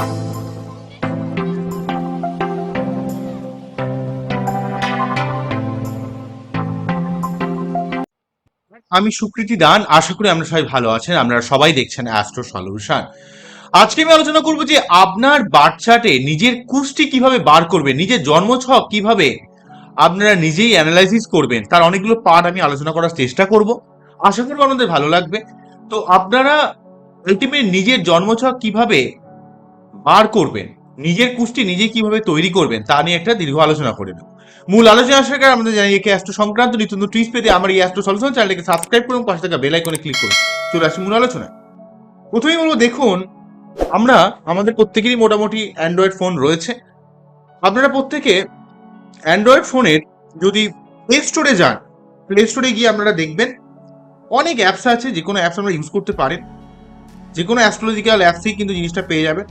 আমি সুকৃতি দান, আশা করি আমরা সবাই ভালো আছেন, আপনারা সবাই দেখছেন অ্যাস্ট্রো সলিউশন আজকে আমি আলোচনা করব যে আপনার বাচ্চাটে নিজের কুষ্টি কীভাবে বার করবেন, নিজের জন্মছক কীভাবে আপনারা নিজেই অ্যানালাইসিস করবেন, তার অনেকগুলো পার্ট আমি আলোচনা করার চেষ্টা করব। আশা করব আপনাদের ভালো লাগবে। তো আপনারা আলটিমেট নিজের জন্মছক কীভাবে বার করবেন। নিজের কুষ্টি নিজে কীভাবে তৈরি করবেন, তা নিয়ে একটা দীর্ঘ আলোচনা করে নেব। মূল আলোচনা আসার আগে আমাদের জানি একে অ্যাস্ট্রো সংক্রান্ত নিত্য টুইস পেতে আমার এই অ্যাস্ট্রো সলিউশন চ্যানেলকে সাবস্ক্রাইব করুন, পাশে থাকা বেল আইকনে ক্লিক করুন। চলে আসি মূল আলোচনা প্রথমেই বলব, দেখুন, আমরা, আমাদের প্রত্যেকেরই মোটামুটি অ্যান্ড্রয়েড ফোন রয়েছে। আপনারা প্রত্যেকে অ্যান্ড্রয়েড ফোনের যদি প্লে স্টোরে যান প্লে স্টোরে গিয়ে আপনারা দেখবেন, অনেক অ্যাপস আছে যে কোনো অ্যাপস আমরা ইউজ করতে পারেন। যে কোনো অ্যাস্ট্রোলজিক্যাল অ্যাপসেই কিন্তু জিনিসটা পেয়ে যাবেন।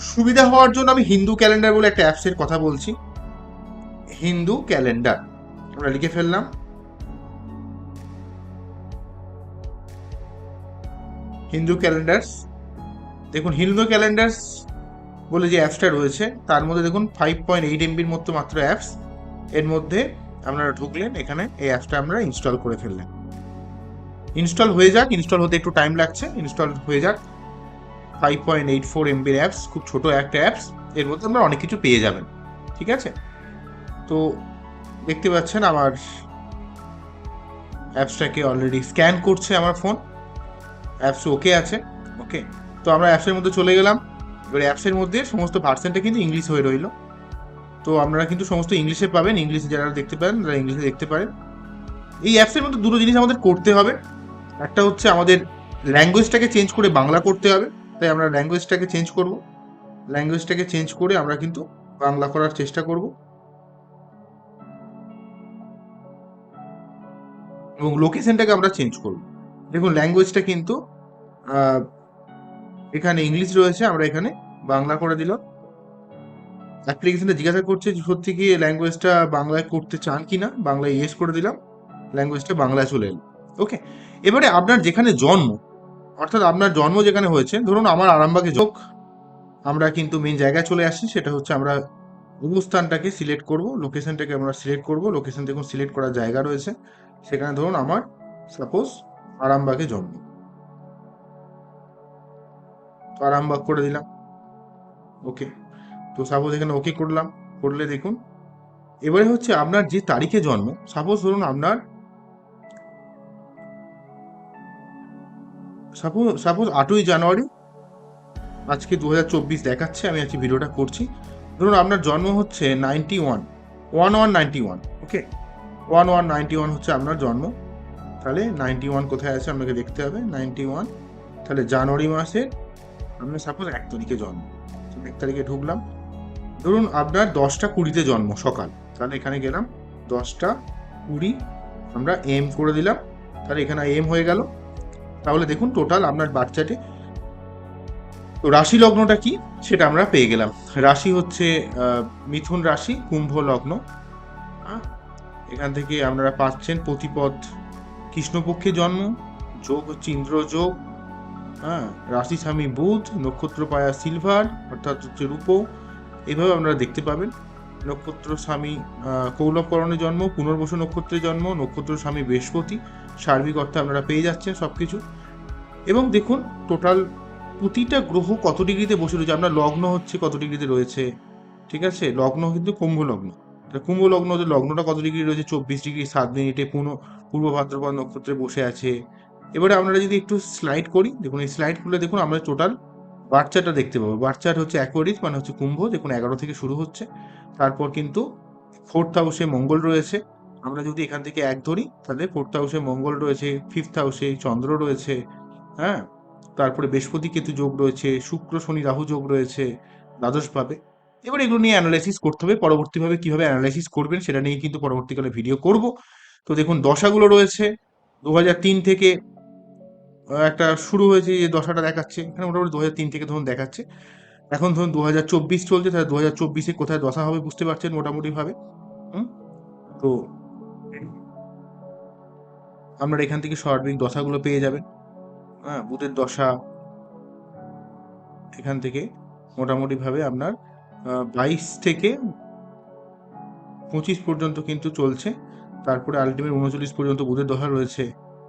সুবিধা হওয়ার জন্য আমি হিন্দু ক্যালেন্ডার বলে একটা অ্যাপসের কথা বলছি। হিন্দু ক্যালেন্ডার। আমরা লিখে ফেললাম। হিন্দু ক্যালেন্ডার্স। দেখুন, হিন্দু ক্যালেন্ডার্স বলে যে অ্যাপসটা রয়েছে, তার মধ্যে দেখুন ফাইভ পয়েন্ট এইট এমবির মতো মাত্র অ্যাপস এর মধ্যে আপনারা ঢুকলেন, এখানে এই অ্যাপসটা আমরা ইনস্টল করে ফেললেন। ইনস্টল হয়ে যাক ইনস্টল হতে একটু টাইম লাগছে। ইনস্টল হয়ে যাক। ফাইভ পয়েন্ট এইট ফোর এমবির অ্যাপস খুব ছোটো একটা অ্যাপস এর মধ্যে আপনারা অনেক কিছু পেয়ে যাবেন, ঠিক আছে? তো দেখতে পাচ্ছেন আমার অ্যাপসটাকে অলরেডি স্ক্যান করছে আমার ফোন অ্যাপস ওকে আছে ওকে তো আমরা অ্যাপসের মধ্যে চলে গেলাম, এবার অ্যাপসের মধ্যে সমস্ত ভার্সেনটা কিন্তু ইংলিশ হয়ে রইল। তো আপনারা কিন্তু সমস্ত ইংলিশে পাবেন ইংলিশে যারা দেখতে পারেন, তারা ইংলিশে দেখতে পারেন। এই অ্যাপসের মধ্যে দুটো জিনিস আমাদের করতে হবে, একটা হচ্ছে আমাদের ল্যাঙ্গুয়েজটাকে চেঞ্জ করে বাংলা করতে হবে। তাই আমরা ল্যাঙ্গুয়েজটাকে চেঞ্জ করব। ল্যাঙ্গুয়েজটাকে চেঞ্জ করে আমরা কিন্তু বাংলা করার চেষ্টা করব। এবং লোকেশনটাকে আমরা চেঞ্জ করব। দেখুন ল্যাঙ্গুয়েজটা কিন্তু এখানে ইংলিশ রয়েছে, আমরা এখানে বাংলা করে দিলাম। অ্যাপ্লিকেশনটা জিজ্ঞাসা করছে সত্যি কি ল্যাঙ্গুয়েজটা বাংলায় করতে চান কি না বাংলায় ইয়েস করে দিলাম। ল্যাঙ্গুয়েজটা বাংলায় চলে এলো। ওকে এবারে আপনার যেখানে জন্ম অর্থাৎ আপনার জন্ম যেখানে হয়েছে, ধরুন আমার আরামবাগে যোগ, আমরা কিন্তু মেন জায়গায় চলে আসছি, সেটা হচ্ছে আমরা অবস্থানটাকে সিলেক্ট করব লোকেশনটাকে আমরা সিলেক্ট করব লোকেশন দেখুন সিলেক্ট করার জায়গা রয়েছে, সেখানে ধরুন আমার সাপোজ আরামবাগে জন্ম। তো আরামবাগ করে দিলাম। ওকে তো সাপোজ এখানে ওকে করলাম, করলে দেখুন, এবারে হচ্ছে আপনার যে তারিখে জন্ম সাপোজ ধরুন আপনার সাপোজ সাপোজ আটই জানুয়ারি, আজকে দু হাজার চব্বিশ দেখাচ্ছে, আমি আজকে ভিডিওটা করছি। ধরুন আপনার জন্ম হচ্ছে ninety one one one ninety one okay one one ninety one হচ্ছে আপনার জন্ম। তাহলে নাইনটি ওয়ান কোথায় আছে আপনাকে দেখতে হবে? নাইনটি ওয়ান তাহলে জানুয়ারি মাসের আপনার সাপোজ এক তারিখে জন্ম এক তারিখে ঢুকলাম। ধরুন আপনার দশটা কুড়িতে জন্ম সকাল, তাহলে এখানে গেলাম, দশটা কুড়ি, আমরা এম করে দিলাম, তাহলে এখানে এম হয়ে গেল। তাহলে দেখুন টোটাল আপনার বাচ্চাটি তো রাশি লগ্নটা কি? সেটা আমরা পেয়ে গেলাম। রাশি হচ্ছে মিথুন রাশি, কুম্ভ লগ্ন? এখান থেকে আপনারা পাচ্ছেন প্রতিপদ কৃষ্ণপক্ষে জন্ম, যোগ হচ্ছে ইন্দ্র যোগ হ্যাঁ রাশি স্বামী বুধ, নক্ষত্র পায়া সিলভার, অর্থাৎ হচ্ছে রূপো। এভাবে আপনারা দেখতে পাবেন। নক্ষত্র স্বামী আহ, কৌলবকরণে জন্ম পুনর্বসু নক্ষত্রে জন্ম নক্ষত্র স্বামী বৃহস্পতি সার্বিক অর্থে আপনারা পেয়ে যাচ্ছেন সব কিছু এবং দেখুন টোটাল প্রতিটা গ্রহ কত ডিগ্রিতে বসে রয়েছে? আপনার লগ্ন হচ্ছে কত ডিগ্রিতে রয়েছে? ঠিক আছে? লগ্ন কিন্তু কুম্ভ লগ্ন। কুম্ভ লগ্ন লগ্নটা কত ডিগ্রি রয়েছে? চব্বিশ ডিগ্রি সাত মিনিটে পুনঃ পূর্ব ভাদ্রপদ নক্ষত্রে বসে আছে। এবারে আমরা যদি একটু স্লাইড করি দেখুন এই স্লাইড খুলে দেখুন আমরা টোটাল বাচ্চাটা দেখতে পাবো। বাচ্চাটা হচ্ছে অ্যাকোয়ারিস মানে হচ্ছে কুম্ভ, দেখুন এগারো থেকে শুরু হচ্ছে। তারপর কিন্তু ফোর্থ হাউসে মঙ্গল রয়েছে। আমরা যদি এখান থেকে এক ধরি, তাহলে ফোর্থ হাউসে মঙ্গল রয়েছে ফিফথ হাউসে চন্দ্র রয়েছে হ্যাঁ? তারপরে বৃহস্পতি কেতু যোগ রয়েছে, শুক্র, শনি, রাহু যোগ রয়েছে দ্বাদশভাবে এবার এগুলো নিয়ে অ্যানালাইসিস করতে হবে, পরবর্তীভাবে কীভাবে অ্যানালাইসিস করবেন সেটা নিয়ে কিন্তু পরবর্তীকালে ভিডিও করব। তো দেখুন, দশাগুলো রয়েছে। দু থেকে একটা শুরু হয়েছে যে দশাটা দেখাচ্ছে, এখানে মোটামুটি দু হাজার তিন থেকে ধরুন দেখাচ্ছে। এখন ধরুন দু হাজার চব্বিশ চলছে, তাহলে দু হাজার চব্বিশে কোথায় দশা হবে বুঝতে পারছেন মোটামুটিভাবে? হুম? তো আপনারা এখান থেকে সার্বিক দশাগুলো পেয়ে যাবেন। হ্যাঁ বুধের দশা এখান থেকে মোটামুটিভাবে আপনার বাইশ থেকে পঁচিশ পর্যন্ত কিন্তু চলছে। তারপরে আলটিমেট উনচল্লিশ পর্যন্ত বুধের দশা রয়েছে।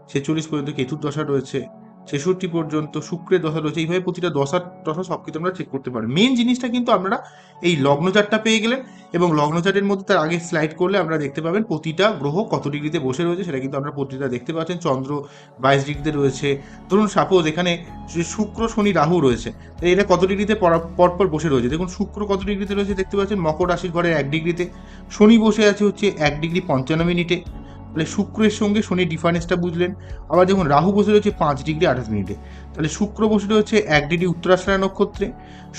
ছেচল্লিশ পর্যন্ত কেতুর দশা রয়েছে? ছেষট্টি পর্যন্ত শুক্রের দশা রয়েছে। এইভাবে প্রতিটা দশার দশা সব কিছু আমরা চেক করতে পারি। মেন জিনিসটা কিন্তু আপনারা এই লগ্ন চারটা পেয়ে গেলেন এবং লগ্ন চার্টের মধ্যে তার আগে স্লাইড করলে আপনারা দেখতে পাবেন প্রতিটা গ্রহ কত ডিগ্রিতে বসে রয়েছে সেটা কিন্তু আপনারা প্রতিটা দেখতে পাচ্ছেন। চন্দ্র বাইশ ডিগ্রিতে রয়েছে। ধরুন সাপোজ এখানে শুক্র, শনি, রাহু রয়েছে এটা কত ডিগ্রিতে পরা- পরপর বসে রয়েছে? দেখুন, শুক্র কত ডিগ্রিতে রয়েছে দেখতে পাচ্ছেন? মকর রাশির ঘরের এক ডিগ্রিতে, শনি বসে আছে হচ্ছে এক ডিগ্রি পঞ্চান্ন মিনিটে। তাহলে শুক্রের সঙ্গে শনির ডিফারেন্সটা বুঝলেন। আবার যখন রাহু বসে রয়েছে পাঁচ ডিগ্রি আঠাশ মিনিটে তাহলে শুক্র বসে রয়েছে এক ডিগ্রি উত্তরাশারা নক্ষত্রে,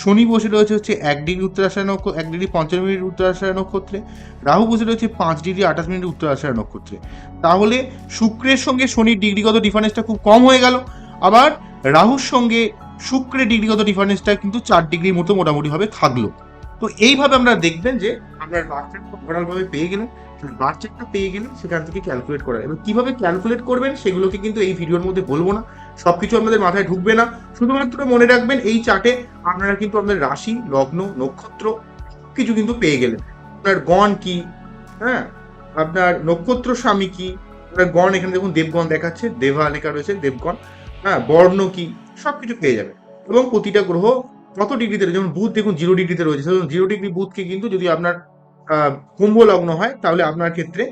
শনি বসে রয়েছে হচ্ছে এক ডিগ্রি উত্তরাশারা নক্ষত্র এক ডিগ্রি পঞ্চান্ন মিনিট উত্তরাশারা নক্ষত্রে, রাহু বসে রয়েছে পাঁচ ডিগ্রি আঠাশ মিনিট উত্তরাশারা নক্ষত্রে। তাহলে শুক্রের সঙ্গে শনির ডিগ্রিগত ডিফারেন্সটা খুব কম হয়ে গেল। আবার রাহুর সঙ্গে শুক্রের ডিগ্রিগত ডিফারেন্সটা কিন্তু চার ডিগ্রির মতো মোটামুটিভাবে থাকল। তো এইভাবে আমরা দেখবেন যে ওভারঅলভাবে পেয়ে গেলেন বার্থচার্টটা পেয়ে গেলে সেখান থেকে ক্যালকুলেট করা এবার কীভাবে ক্যালকুলেট করবেন সেগুলোকে কিন্তু এই ভিডিওর মধ্যে বলব না। সব কিছু আপনাদের মাথায় ঢুকবে না। শুধুমাত্র মনে রাখবেন এই চার্টে আপনারা কিন্তু আপনাদের রাশি, লগ্ন, নক্ষত্র কিছু কিন্তু পেয়ে গেলেন। আপনার গণ কি? হ্যাঁ? আপনার নক্ষত্র স্বামী কি? আপনার গণ, এখানে দেখুন দেবগণ দেখাচ্ছে দেবা লেখা রয়েছে, দেবগণ। হ্যাঁ বর্ণ কি? সব কিছু পেয়ে যাবে এবং প্রতিটা গ্রহ কত ডিগ্রিতে যেমন বুধ দেখুন জিরো ডিগ্রিতে রয়েছে। জিরো ডিগ্রি বুধকে কিন্তু যদি আপনার কুম্ভ লগ্ন হয়, তাহলে আপনার ক্ষেত্রে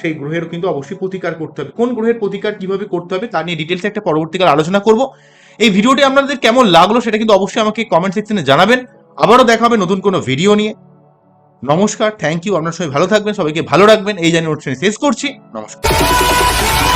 সেই গ্রহের কিন্তু অবশ্যই প্রতিকার করতে হবে। কোন গ্রহের প্রতিকার কীভাবে করতে হবে তা নিয়ে ডিটেলসে একটা পরবর্তীকালে আলোচনা করব। এই ভিডিওটি আপনাদের কেমন লাগল সেটা কিন্তু অবশ্যই আমাকে কমেন্ট সেকশনে জানাবেন। আবারও দেখা হবে নতুন কোনো ভিডিও নিয়ে। নমস্কার থ্যাংক ইউ আপনার সবাই ভালো থাকবেন, সবাইকে ভালো রাখবেন। এই জানিয়ে অনুষ্ঠানে শেষ করছি। নমস্কার।